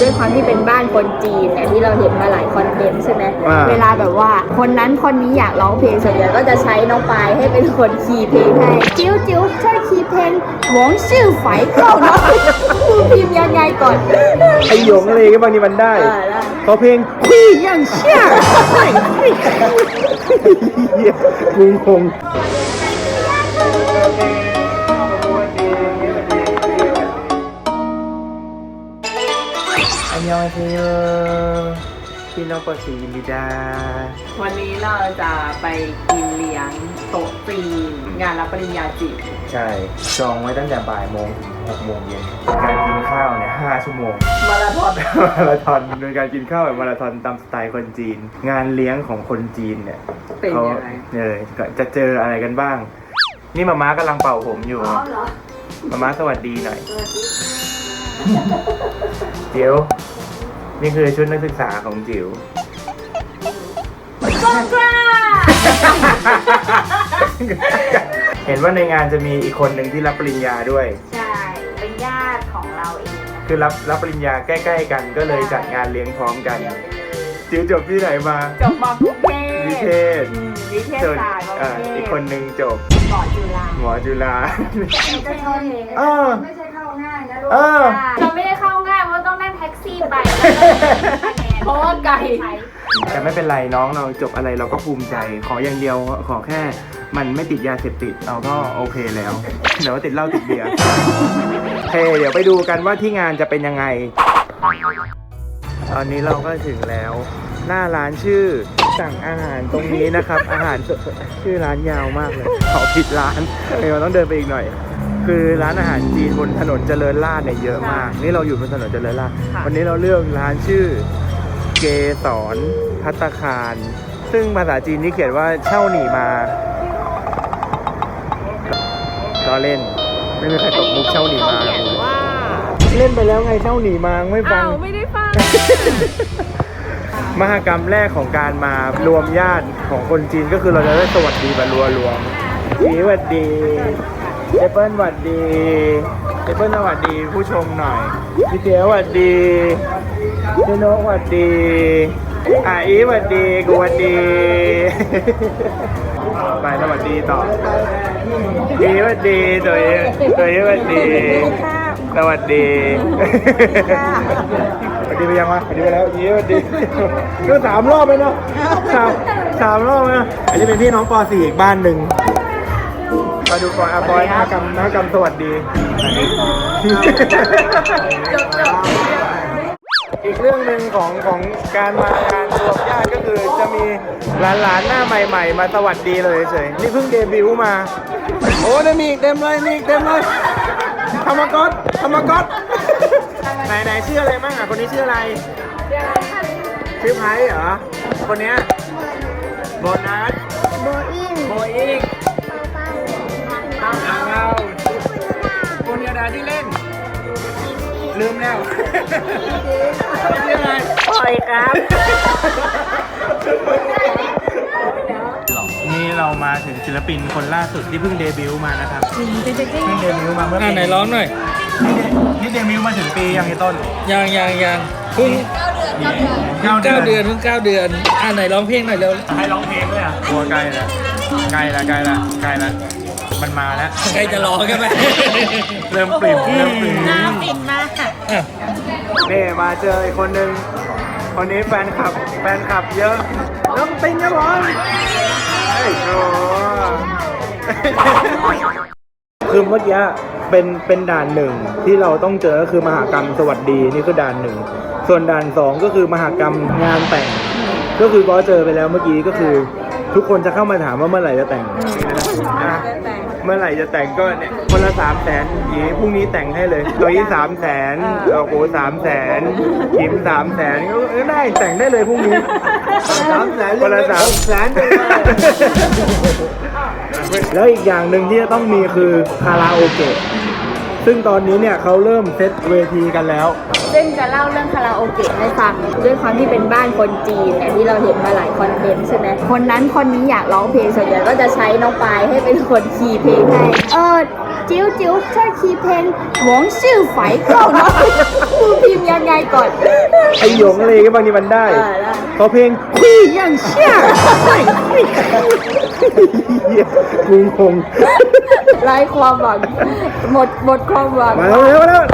ด้วยความที่เป็นบ้านคนจีนเนี่ยที่เราเห็นมาหลายคอนเทนต์ใช่ไหมอ่า เวลาแบบว่า คนนั้นคนนี้อยากร้องเพลงส่วนใหญ่ก็จะใช้น้องปายให้เป็นคนคีย์เพลงให้จิ๋วจิ๋วช่วยคีย์เพลงหวงชื่อไฝเข้าเนาะพิมพ์ยังไงก่อนไอหยงอะไรก็บางทีมันได้ เออแล้วเขาเพลงคุยยังเชี่ยเหี้ยกูงง ยองเซโยพี่น้องปอสีมิดาวันนี้เราจะไปกินเลี้ยงโต๊ะจีนงานรับปริญญาจิตใช่จองไว้ตั้งแต่บ่ายโมงถึงหกโมงเย็นการกินข้าวเนี่ยห้าชั่วโมง มาราธอนมาราธอนเป็นการกินข้าวแบบมาราธอนตามสไตล์คนจีน งานเลี้ยงของคนจีนเนี่ยเป็นเขายังไงเออก็จะเจออะไรกันบ้าง นี่มาม้ากำลังเป่าผมอยู่มาม้าสวัสดีหน่อยจิ๋ว นี่คือชุดนักศึกษาของจิ๋วเห็นว่าในงานจะมีอีกคนหนึ่งที่รับปริญญาด้วย ใช่เป็นญาติของเราเองนะคือรับรับปริญญาใกล้ ๆ กันก็เลยจัดงานเลี้ยงพร้อมกัน จิ๋วจบที่ไหนมาจบมากรุงเทพวิเทศอืมวิเทศส่วนศาสตร์มากอ่ารุงเทพอีกคนหนึ่งจบเกาะจุฬาหมอจุฬาจะชนเออไม่ใช่เข้าง่ายนะลูกเออ เราไม่ได้ ซี่ไปเพราะว่าไก่ แต่ไม่เป็นไรน้องเราจบอะไรเราก็ภูมิใจ ขออย่างเดียวขอแค่มันไม่ติดยาเสพติดเราก็โอเคแล้วเดี๋ยวว่าติดเหล้าติดเบียร์โอเคเดี๋ยวไปดูกันว่าที่งานจะเป็นยังไง ตอนนี้เราก็ถึงแล้ว หน้าร้านชื่อสั่งอาหารตรงนี้นะครับ อาหารสดชื่อร้านยาวมากเลยขอผิดร้านเดี๋ยวต้องเดินไปอีกหน่อย คือร้านอาหารจีนบนถนนเจริญราษฎร์เนี่ยเยอะมาก นี่เราอยู่บนถนนเจริญราษฎร์วันนี้เราเลือกร้านชื่อเกสรพัตตาคาร ซึ่งภาษาจีนนี่เขียนว่าเช่าหนีมาก็เล่น ไม่มีใครตกมุกเช่าหนีมา เขียนว่าเล่นไปแล้วไงเช่าหนีมาไม่ฟัอ้าง วไม่ได้ฟัง มหากรรมแรกของการมารวมญาติของคนจีนก็คือเราจะได้สวัสดีแบบรัวรวมสีสวัสดี เอเปิลสวัสดีเอเปิลสวัสดีผู้ชมหน่อยพี่เจ๋สวัสดีพี่นกสวัสดีอะอีสวัสดีกูสวัสดี ไปสวัสดีต่ออีสวัสดีตัวเองตัวเองสวัสดีสวัสดีสวัสดีไปยังวะสวัสดีไปแล้วยี่สวัสดีก็สามรอบไปเนาะสามสามรอบนะอันนี้เป็นพี่น้องป .4 อีกบ้านหนึ่ง มาดูก่อนอาบอยหน้ากรรมหน้ากรรมสวัสดี อีกเรื่องหนึ่งของของการมางานรวมญาติก็คือจะมีหลานๆหน้าใหม่ ๆ มาสวัสดีเลยเฉยนี่เพิ่งเดบิวต์มา โอ้ได้มีอีกเต็มเลยมีอีกเต็มเลยธรรมก๊อตธรรมก๊อตไหนไหนชื่ออะไรบ้างอะคนนี้ชื่ออะไร ชื่อไพเหรอ คนเนี้ยโบนัสโบอิงโบอิง ที่เล่น ลืมแล้วชื่ออะไรปล่อยครับนี่เรามาถึงศิลปินคนล่าสุดที่เพิ่งเดบิวต์มานะครับเพิ่งเดบิวต์มาเมื่อปีอ่าไหนร้องหน่อย นี่เดบิวต์มาถึงปียังไงต้น ยังยังยังเพิ่งเพิ่งเก้าเดือนเพิ่งเก้าเดือน อ่าไหนร้องเพลงหน่อยเร็วให้ร้องเพลงด้วยอะตัวใกล้แล้วใกล้แล้วใกล้แล้วใกล้แล้ว มันมาแล้วใครจะร้องกันไหมเริ่มปริ่มเริ่มปริ่มน่าฟินมากค่ะอะนี่มาเจออีกคนหนึ่งคนนี้แฟนคลับแฟนคลับเยอะน้องติงครับผมเฮ้ยโอ้คือเมื่อกี้เป็นเป็นด่านหนึ่งที่เราต้องเจอก็คือมหากรรมสวัสดีนี่คือด่านหนึ่งส่วนด่านสองก็คือมหากรรมงานแต่ง ก็คือก็เจอไปแล้วเมื่อกี้ก็คือ ทุกคนจะเข้ามาถามว่าเมื่อไหร่จะแต่งนะเมื่อไหร่จะแต่งก็เนี่ยคนละสามแสนยีพรุ่งนี้แต่งให้เลยตัวยี่สามแสนโอ้โหสามแสนยิมสามแสนก็ได้แต่งได้เลยพรุ่งนี้สามแสนคนละสามแสนแล้วอีกอย่างหนึ่งที่จะต้องมีคือคาราโอเกะ ซึ่งตอนนี้เนี่ยเขาเริ่มเซตเวทีกันแล้ว ซึ่งจะเล่าเรื่องคาราโอเกะให้ฟังด้วยความที่เป็นบ้านคนจีนเนี่ยที่เราเห็นมาหลายคอนเทนต์ใช่ไหมคนนั้นคนนี้อยากร้องเพลงส่วนใหญ่ก็จะใช้น้องปายให้เป็นคนคีย์เพลงให้เออ จิ๋วจิ๋วช่วยคีย์เพลงหวงชื่อไฝเข้าหน่อยมือพิมพ์ยังไงก่อนไอหยงอะไรก็บางทีมันได้เออได้เขาเพลงคุยยังเชี่ยเหี้ยกูงงไร้ความหวังหมดหมดความหวัง มาแล้วมาแล้วมาแล้ว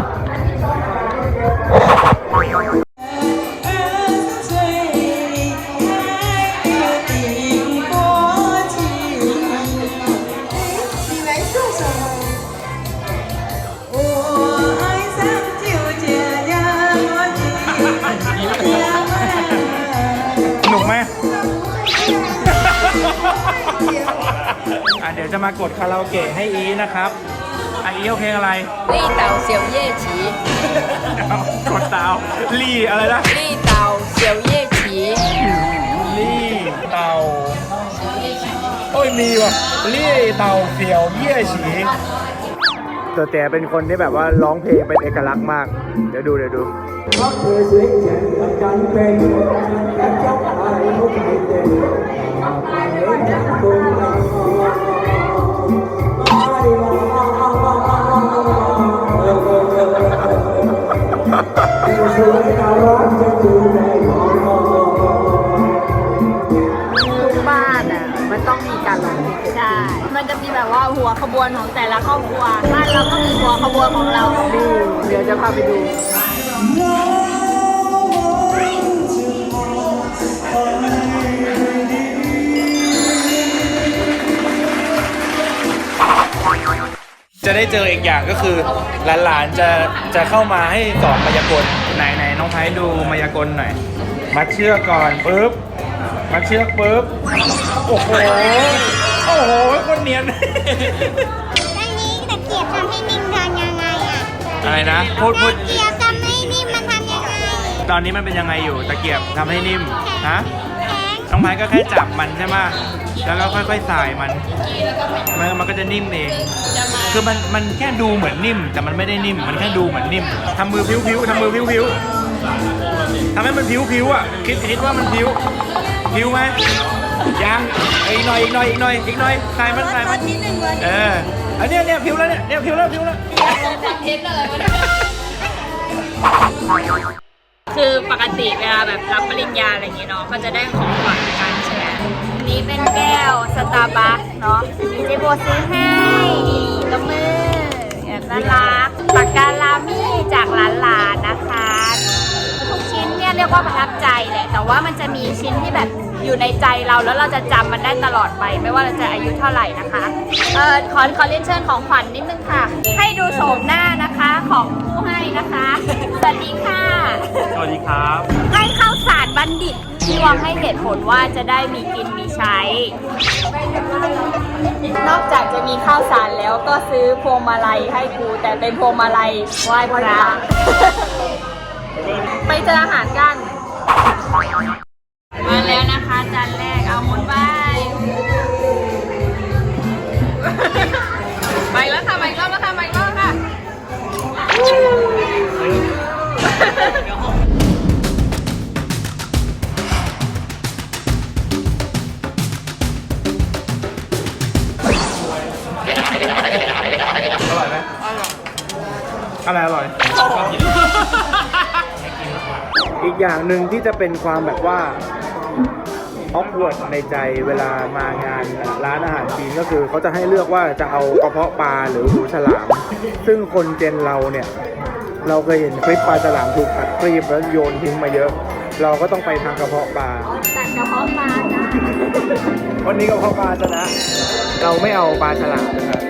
เดี๋ยวจะมากดคาราโอเกะให้อีนะครับอีโอเคอะไรลี่เต่าเซียวเย่ฉีกดเต่าวลี่อะไรนะลี่เต่าเซียวเย่ฉีลี่เต่าโอ้ยมีว่ะลี่เต่าเสียวเย่ฉี ตัวแต่เป็นคนที่แบบว่าร้องเพลงเป็นเอกลักษณ์มาก เดี๋ยวดูเดี๋ยวดูเธอสวยแต่จับไจับตัว ต้องมีการร้องเพลงใช่ มันจะมีแบบว่าหัวขบวนของแต่ละครอบครัว บ้านเราก็มีหัวขบวนของเราดูเดี๋ยวจะพาไปดูจะได้เจออีกอย่างก็คือหลานๆจะจะเข้ามาให้สอนมายากลไหนไหนน้องไพดูมายากลหน่อยมัดเชือกก่อนปุ๊บ มัดเชือกปุ๊บ โอ้โห โอ้โหคนเนียนอันนี้ตะเกียบทำให้นิ่มทำยังไงอะอะไรนะ พูดพูดตะเกียบทำให้นิ่มมันทำยังไงตอนนี้มันเป็นยังไงอยู่ตะเกียบทำให้นิ่มฮะแข็งน้องไม้ก็แค่จับมันใช่ไหมแล้วก็ค่อยๆสายมัน มันมันก็จะนิ่มเอง คือมันมันแค่ดูเหมือนนิ่ม แต่มันไม่ได้นิ่ม มันแค่ดูเหมือนนิ่มทำมือพิ้วๆทำมือพิ้วๆทำให้มันพิ้วๆอะคิดคิดว่ามันพิ้ว พิ้วไหมยังอีกหน่อยอีกหน่อยอีกหน่อยอีกหน่อยสายมันสายมันเอออันเนี้ยเนี่ยพิ้วแล้วเนี่ยเนี่ยพิ้วแล้วพิ้วแล้วคือปกติเวลาแบบรับปริญญาอะไรอย่างเงี้ยเนาะก็จะได้ของขวัญกันใช่ไหมอันนี้เป็นแก้วสตาร์บัคเนาะมีเจโบซื้อให้กับมือแบบน่ารักปากกาลามี่จากหลานๆนะคะทุกชิ้น เนี่ยเรียกว่าประทับใจแหละแต่ว่ามันจะมีชิ้นที่แบบอยู่ในใจเราแล้วเราจะจำมันได้ตลอดไป ไม่ว่าเราจะอายุเท่าไหร่นะคะเออขอขอเรียนเชิญของขวัญนิดนึงค่ะ ให้ดูโฉมหน้านะคะของผู้ให้นะคะสวัสดีค่ะ สวัสดีครับ ให้ข้าวสารบัณฑิตที่วางให้เหตุผลว่าจะได้มีกินมีใช้ นอกจากจะมีข้าวสารแล้วก็ซื้อพวงมาลัยให้กูแต่เป็นพวงมาลัยไหว้พระ ไปเจออาหารกัน มาแล้วนะคะจานแรกเอาหมุนไปไปแล้วค่ะไปอีกรอบแล้วค่ะไปอีกรอบค่ะอร่อยไหมอะไรอร่อยอีก อีกอย่างหนึ่งที่จะเป็นความแบบว่าออกวดในใจเวลามางานร้านอาหารจีนก็คือเขาจะให้เลือกว่าจะเอากระเพาะปลาหรือหูฉลาม ซึ่งคนเจนเราเนี่ย เราเคยเห็นคลิปปลาฉลามถูกตัดครีบแล้วโยนทิ้งมาเยอะ เราก็ต้องไปทางกระเพาะปลาตัดกระเพาะปลาจ้ะวันนี้กระเพาะปลาชนะ เราไม่เอาปลาฉลามนะครับ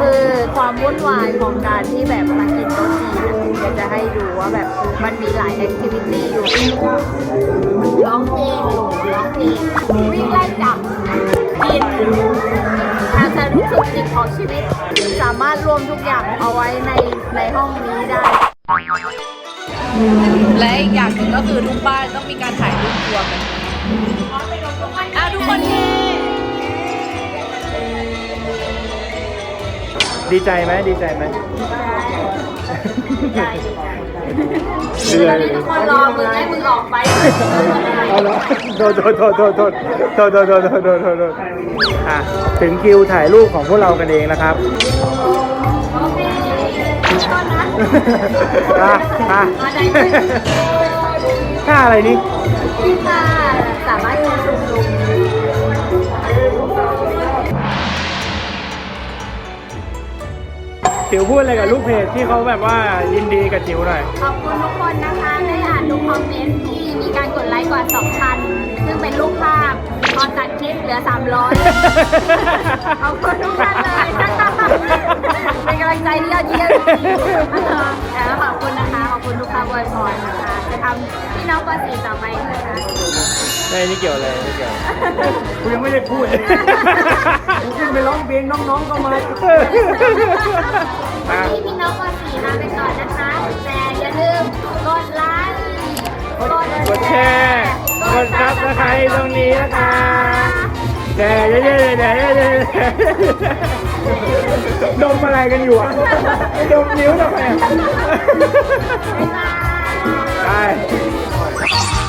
คือความวุ่นวายของการที่แบบมากินโต๊ะจีนอะอยากจะให้ดูว่าแบบมันมีหลายแอคทิวิตี้อยู่ร้องเพลงร้องเพลงวิ่งไล่จับกินทางสนุกสุดจิตของชีวิต สามารถรวมทุกอย่างเอาไว้ในในห้องนี้ได้ และอีกอย่างหนึ่งก็คือทุกบ้านต้องมีการถ่ายรูปรวมกันอะทุกคนเดีใจไหมดีใจไหมคือตอนนี้ทุกคนรอมึงให้มึงออกไปเอาละโทษโทษโทษโทษโทษโทษโทษโทษโทษโทษโทษโทษอะถึงคิวถ่ายรูปของพวกเรากันเองนะครับโอ้อะอะมาค่าอะไรนี่ค่ะสามารถ จิ๋วพูดอะไรกับลูกเพจที่เขาแบบว่ายินดีกับจิ๋วหน่อย ขอบคุณทุกคนนะคะได้อ่านทุกคอมเมนต์ที่มีการกดไลค์กว่า 2,000 ซึ่งเป็นรูปภาพตอนตัดคลิปเหลือ 300 ขอบคุณทุกท่านเลยเป็นกำลังใจที่ยอดเยี่ยมจริงๆแล้วขอบคุณนะคะ ขอบคุณทุกคำอวยพรค่ะ ทำพี่น้องปสีต่อไปนะคะไม่นี่เกี่ยวอะไรไม่เกี่ยวกูยังไม่ได้พูดเลยกูขึ้นไปร้องเพลงน้องๆก็มาวันนี้พี่น้องปสีลาไปก่อนนะคะ แต่อย่าลืมกดไลค์กดแชร์กดซับสไครต์ตรงนี้นะคะแชร์เยอะๆๆๆดมอะไรกันอยู่อะดมนิ้วทำไมอะบ๊ายบาย ไป